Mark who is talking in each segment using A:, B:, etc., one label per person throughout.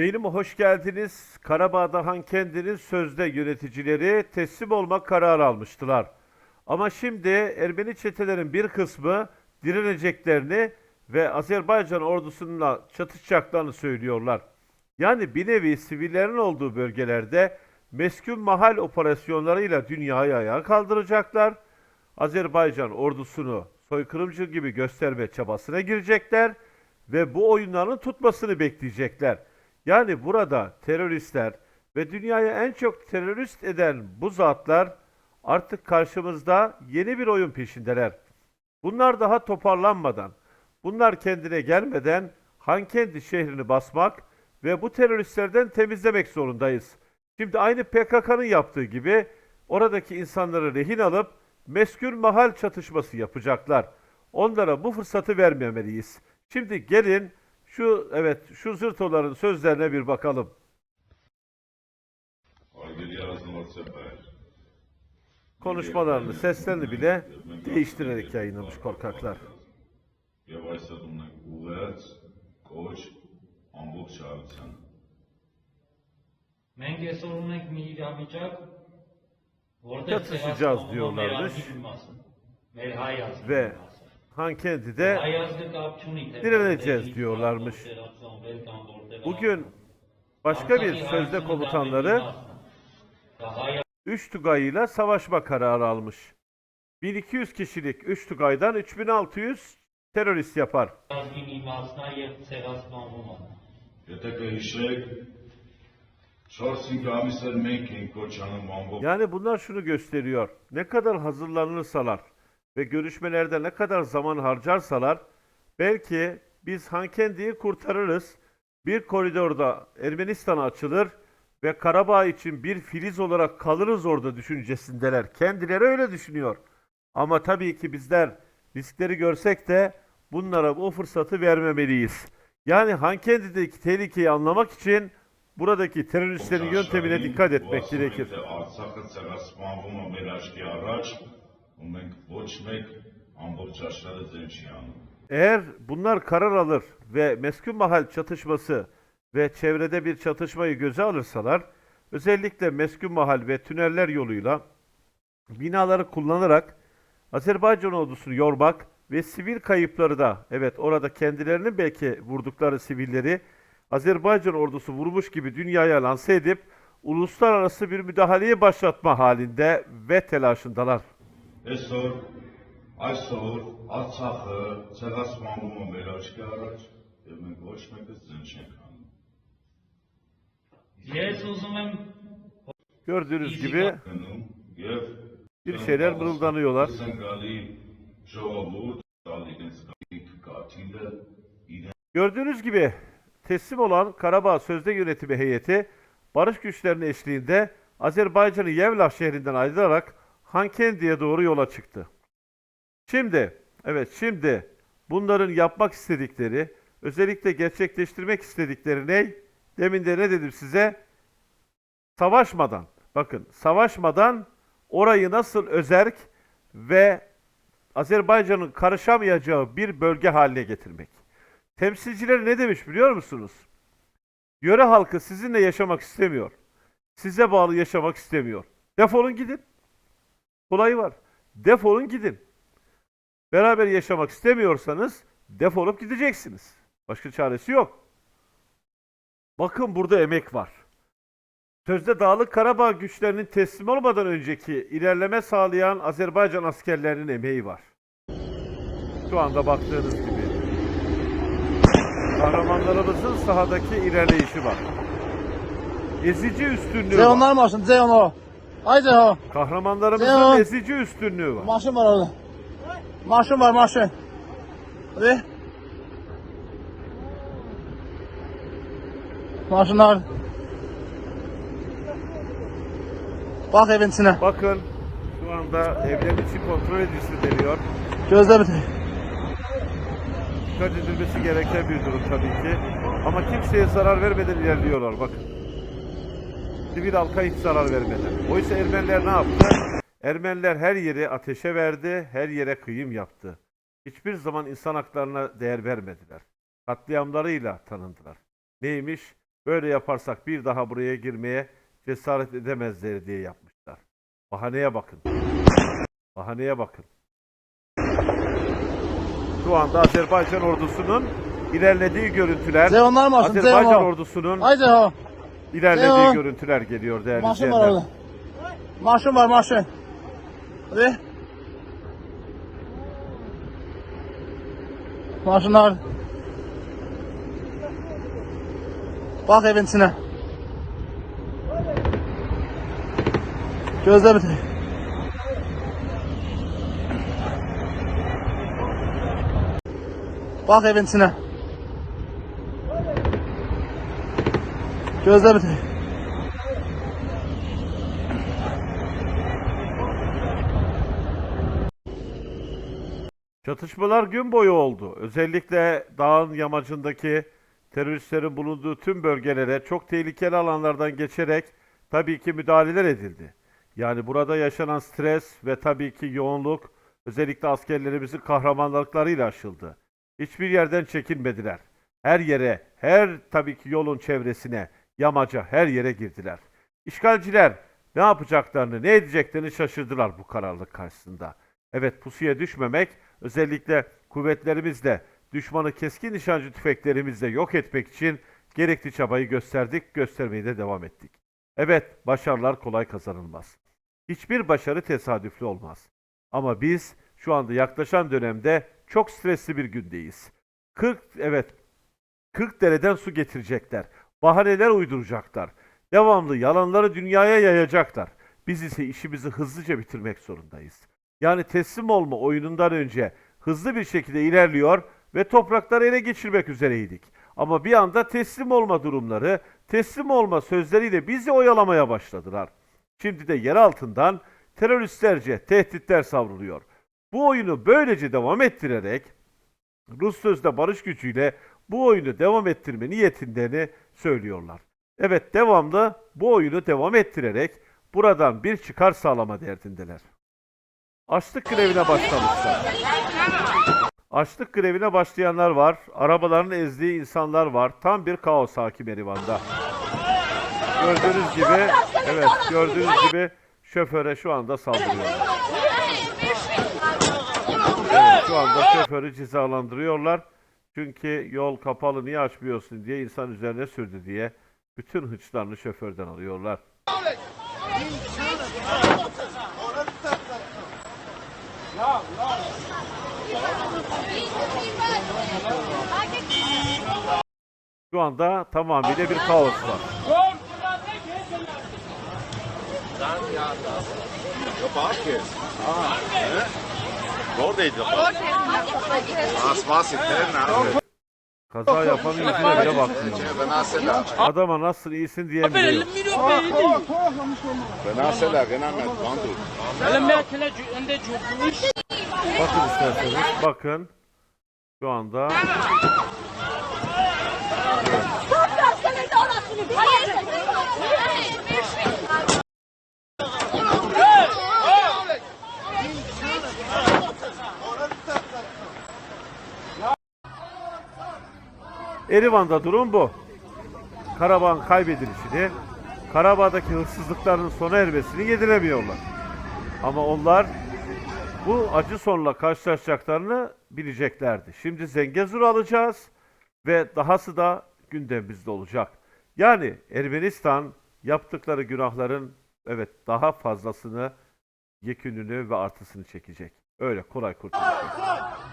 A: Yayınıma hoş geldiniz. Karabağ'da Han kendinin sözde yöneticileri teslim olma kararı almıştılar. Ama şimdi Ermeni çetelerin bir kısmı direneceklerini ve Azerbaycan ordusununla çatışacaklarını söylüyorlar. Yani bir nevi sivillerin olduğu bölgelerde meskun mahal operasyonlarıyla dünyayı ayağa kaldıracaklar. Azerbaycan ordusunu soykırımcı gibi gösterme çabasına girecekler ve bu oyunların tutmasını bekleyecekler. Yani burada teröristler ve dünyayı en çok terörist eden bu zatlar artık karşımızda yeni bir oyun peşindeler. Bunlar daha toparlanmadan, bunlar kendine gelmeden Hankendi şehrini basmak ve bu teröristlerden temizlemek zorundayız. Şimdi aynı PKK'nın yaptığı gibi oradaki insanları rehin alıp meskun mahal çatışması yapacaklar. Onlara bu fırsatı vermemeliyiz. Şimdi gelin şu evet şu zırtoların sözlerine bir bakalım. Konuşmalarını seslerini bile değiştirerek yayınlamış korkaklar.
B: Yatışacağız
A: diyorlarmış. Ve
B: Hankendi'de
A: direneceğiz diyorlarmış. Bugün başka bir sözde komutanları üç Tugay ile savaşma kararı almış. 1200 kişilik 3 Tugay'dan 3600 terörist yapar. Yani bunlar şunu gösteriyor. Ne kadar hazırlanırsalar, ve görüşmelerde ne kadar zaman harcarsalar belki biz Hankendi'yi kurtarırız. Bir koridorda Ermenistan'a açılır ve Karabağ için bir filiz olarak kalırız orada düşüncesindeler. Kendileri öyle düşünüyor. Ama tabii ki bizler riskleri görsek de bunlara o fırsatı vermemeliyiz. Yani Hankendi'deki tehlikeyi anlamak için buradaki teröristlerin yöntemine dikkat etmek gerekir.
C: Արցախը ցեղասպանվում է մեր աչքի առաջ, ու մենք ոչ մեկ ամբողջ աշխարհը ձեն չի անում։
A: Eğer bunlar karar alır ve meskun mahal çatışması ve çevrede bir çatışmayı göze alırsalar, özellikle meskun mahal ve tüneller yoluyla binaları kullanarak Azerbaycan ordusunu yormak ve sivil kayıpları da, evet orada kendilerinin belki vurdukları sivilleri Azerbaycan ordusu vurmuş gibi dünyaya lanse edip uluslararası bir müdahaleyi başlatma halinde ve telaşındalar.
C: Այսօր այսօր Արցախը ցեղասպանվում է մեր աչքի առաջ, եւ մենք ոչ մեկը ձեն չենք անում։
B: Ես ուզում եմ
A: Gördüğünüz gibi
C: Գնում եւ
A: bir şeyler mırıldanıyorlar.
C: Սնգալի ժողովուրդ տալ իրենց կաթիլը իրեն
A: Gördüğünüz gibi teslim olan Karabağ Sözde Yönetimi heyeti barış güçlerinin eşliğinde Azerbaycan'ın Yevlah şehrinden ayrılarak Hankendi'ye doğru yola çıktı. Şimdi, evet şimdi bunların yapmak istedikleri, özellikle gerçekleştirmek istedikleri ne? Demin de ne dedim size? Savaşmadan, bakın savaşmadan orayı nasıl özerk ve Azerbaycan'ın karışamayacağı bir bölge haline getirmek. Temsilcileri ne demiş biliyor musunuz? Yöre halkı sizinle yaşamak istemiyor. Size bağlı yaşamak istemiyor. Defolun gidin. Kolayı var. Defolun gidin. Beraber yaşamak istemiyorsanız defolup gideceksiniz. Başka çaresi yok. Bakın burada emek var. Sözde Dağlık Karabağ güçlerinin teslim olmadan önceki ilerleme sağlayan Azerbaycan askerlerinin emeği var. Şu anda baktığınız gibi. Kahramanlarımızın sahadaki ilerleyişi var. Ezici üstünlüğü var.
D: Ceyhunlar maşın, Ceyhun o. Ay Ceyhun.
A: Kahramanlarımızın
D: Ceyhun.
A: ezici üstünlüğü var.
D: Maşın var orada. Maşın var, maşın. Hadi. Maşınlar. Bak evin içine.
A: Bakın şu anda evlerin içi kontrol edilisi deniyor.
D: Gözle bitir.
A: Dikkat edilmesi gereken bir durum tabii ki. Ama kimseye zarar vermeden ilerliyorlar bakın. Sivil halka hiç zarar vermeden. Oysa Ermeniler ne yaptı? Ermeniler her yeri ateşe verdi, her yere kıyım yaptı. Hiçbir zaman insan haklarına değer vermediler. Katliamlarıyla tanındılar. Neymiş? Böyle yaparsak bir daha buraya girmeye cesaret edemezler diye yapmışlar. Bahaneye bakın. Bahaneye bakın. Şu anda Azerbaycan ordusunun ilerlediği görüntüler, Azerbaycan ordusunun. İlerlediği
D: Zeyvan.
A: görüntüler geliyor değerli
D: Maşın var
A: izleyenler.
D: orada. Maşın var maşın. Hadi. Maşınlar. Bak evin içine. Gözle bitir. Bak evin içine. Gözle bitir.
A: Çatışmalar gün boyu oldu. Özellikle dağın yamacındaki teröristlerin bulunduğu tüm bölgelere çok tehlikeli alanlardan geçerek tabii ki müdahaleler edildi. Yani burada yaşanan stres ve tabii ki yoğunluk özellikle askerlerimizin kahramanlıklarıyla aşıldı. Hiçbir yerden çekinmediler. Her yere, her tabii ki yolun çevresine, yamaca her yere girdiler. İşgalciler ne yapacaklarını, ne edeceklerini şaşırdılar bu kararlılık karşısında. Evet pusuya düşmemek, özellikle kuvvetlerimizle düşmanı keskin nişancı tüfeklerimizle yok etmek için gerekli çabayı gösterdik, göstermeye de devam ettik. Evet, başarılar kolay kazanılmaz. Hiçbir başarı tesadüflü olmaz. Ama biz şu anda yaklaşan dönemde çok stresli bir gündeyiz. 40 evet 40 dereden su getirecekler. Bahaneler uyduracaklar. Devamlı yalanları dünyaya yayacaklar. Biz ise işimizi hızlıca bitirmek zorundayız. Yani teslim olma oyunundan önce hızlı bir şekilde ilerliyor ve toprakları ele geçirmek üzereydik. Ama bir anda teslim olma durumları, teslim olma sözleriyle bizi oyalamaya başladılar. Şimdi de yer altından teröristlerce tehditler savruluyor. Bu oyunu böylece devam ettirerek Rus sözde barış gücüyle bu oyunu devam ettirme niyetindeni söylüyorlar. Evet devamlı bu oyunu devam ettirerek buradan bir çıkar sağlama derdindeler. Açlık grevine başlamışlar. Açlık grevine başlayanlar var. Arabaların ezdiği insanlar var. Tam bir kaos hakim Erivan'da. Gördüğünüz gibi, evet gördüğünüz gibi şoföre şu anda saldırıyorlar. Evet, şu anda şoförü cezalandırıyorlar. Çünkü yol kapalı niye açmıyorsun diye insan üzerine sürdü diye bütün hıçlarını şoförden alıyorlar. Şu anda tamamıyla bir kaos var.
E: Oradaydı. Was war's interna?
A: Kaza yapanın yüzüne bile bakmıyor.
E: Benasela.
A: Adama nasıl iyisin diyemiyor. Bakın isterseniz bakın. Şu anda Erivan'da durum bu. Karabağ'ın kaybedilişini, Karabağ'daki hırsızlıkların sona ermesini yediremiyorlar. Ama onlar bu acı sonla karşılaşacaklarını bileceklerdi. Şimdi Zengezur alacağız ve dahası da gündemimizde olacak. Yani Ermenistan yaptıkları günahların evet daha fazlasını, yekününü ve artısını çekecek. Öyle kolay kurtulacak.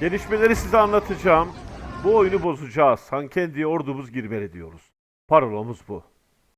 A: Gelişmeleri size anlatacağım. Bu oyunu bozacağız. Hankendi'ye ordumuz girmeli diyoruz. Parolamız bu.